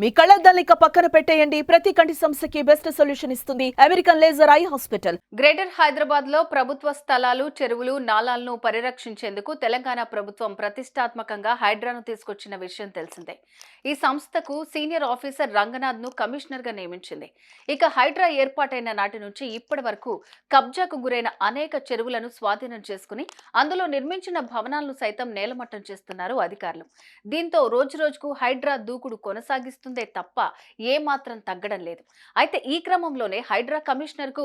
మీ కళ్ళద్దాలిక పక్కన పెట్టేయండి. ప్రతి కంటి సమస్యకి బెస్ట్ సొల్యూషన్ ఇస్తుంది. American laser eye hospital greater హైదరాబాద్లో ప్రభుత్వ స్థలాలు చెరువులు నాలాలను పరిరక్షించేందుకు తెలంగాణ ప్రభుత్వం ప్రతిష్టాత్మకంగా హైడ్రాను తీసుకొచ్చిన విషయం తెలిసిందే. ఈ సంస్థకు సీనియర్ ఆఫీసర్ రంగనాథ్ను కమిషనర్గా నియమించింది. ఇక హైడ్రా ఏర్పాటైన నాటి నుంచి ఇప్పటి వరకు కబ్జాకు గురైన అనేక చెరువులను స్వాధీనం చేసుకుని అందులో నిర్మించిన భవనాలను సైతం నేలమట్టం చేస్తున్నారు అధికారులు. దీంతో రోజు రోజుకు హైడ్రా దూకుడు కొనసాగిస్తుందే తప్ప ఏ మాత్రం తగ్గడం లేదు. అయితే ఈ క్రమంలోనే హైడ్రా కమిషనర్కు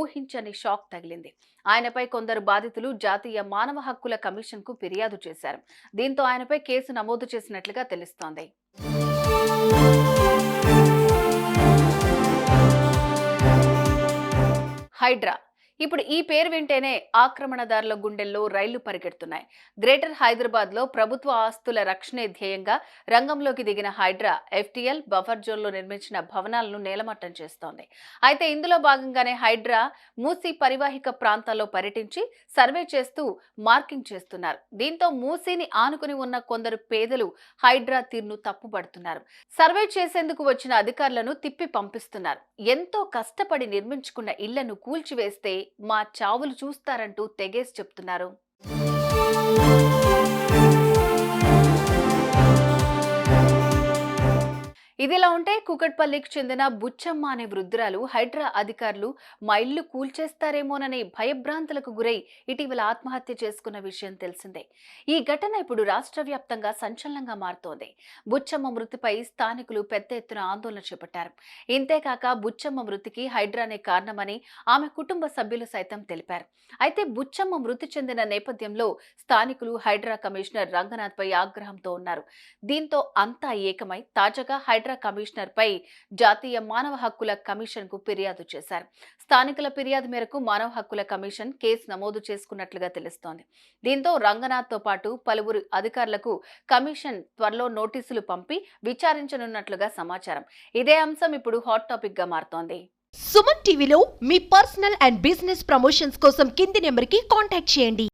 ఊహించని షాక్ తగిలింది. ఆయనపై కొందరు బాధితులు జాతీయ మానవ హక్కుల కమిషన్కు ఫిర్యాదు చేశారు. దీంతో ఆయనపై కేసు నమోదు చేసినట్లుగా తెలుస్తోంది. హైడ్రా ఇప్పుడు ఈ పేరు వింటేనే ఆక్రమణదారుల గుండెల్లో రైళ్ళు పరిగెడుతున్నాయి. గ్రేటర్ హైదరాబాద్లో ప్రభుత్వ ఆస్తుల రక్షణే ధ్యేయంగా రంగంలోకి దిగిన హైడ్రా ఎఫ్టీఎల్ బఫర్ జోన్లో నిర్మించిన భవనాలను నేలమట్టం చేస్తోంది. అయితే ఇందులో భాగంగానే హైడ్రా మూసీ పరివాహిక ప్రాంతాల్లో పర్యటించి సర్వే చేస్తూ మార్కింగ్ చేస్తున్నారు. దీంతో మూసీని ఆనుకుని ఉన్న కొందరు పేదలు హైడ్రా తీరును తప్పుపడుతున్నారు సర్వే చేసేందుకు వచ్చిన అధికారులను తిప్పి పంపిస్తున్నారు. ఎంతో కష్టపడి నిర్మించుకున్న ఇళ్ళను కూల్చివేస్తే మా చావులు చూస్తారంటూ తెగేసి చెప్తున్నారు. ఇదిలా ఉంటే కుకట్పల్లికి చెందిన బుచ్చమ్మ అనే వృద్ధురాలు హైడ్రా అధికారులు మా ఇల్లు కూల్చేస్తారేమోననే భయభ్రాంతులకు గురై ఇటీవల ఆత్మహత్య చేసుకున్న విషయం తెలిసిందే. ఈ ఘటన ఇప్పుడు రాష్ట్ర వ్యాప్తంగా సంచలనంగా మారుతోంది. బుచ్చమ్మ మృతిపై స్థానికులు పెద్ద ఎత్తున ఆందోళన చేపట్టారు. ఇంతేకాక బుచ్చమ్మ మృతికి హైడ్రానే కారణమని ఆమె కుటుంబ సభ్యులు సైతం తెలిపారు. అయితే బుచ్చమ్మ మృతి చెందిన నేపథ్యంలో స్థానికులు హైడ్రా కమిషనర్ రంగనాథ్ పై ఆగ్రహంతో ఉన్నారు. దీంతో అంతా ఏకమై తాజాగా హైడ్రా కమిషనర్ పై జాతీయ మానవ హక్కుల కమిషన్కు ఫిర్యాదు చేశారు. స్థానికుల ఫిర్యాదు మేరకు మానవ హక్కుల కమిషన్ కేసు నమోదు చేసుకున్నట్లుగా తెలుస్తోంది. దీంతో రంగనాథ్తో పాటు పలువురు అధికారులకు కమిషన్ త్వరలో నోటీసులు పంపి విచారించనున్నట్లుగా సమాచారం. ఇదే అంశం ఇప్పుడు హాట్ టాపిక్గా మారుతోంది. సుమన్ టీవీలో మీ పర్సనల్ అండ్ బిజినెస్ ప్రమోషన్స్ కోసం కింది నెంబర్కి కాంటాక్ట్ చేయండి.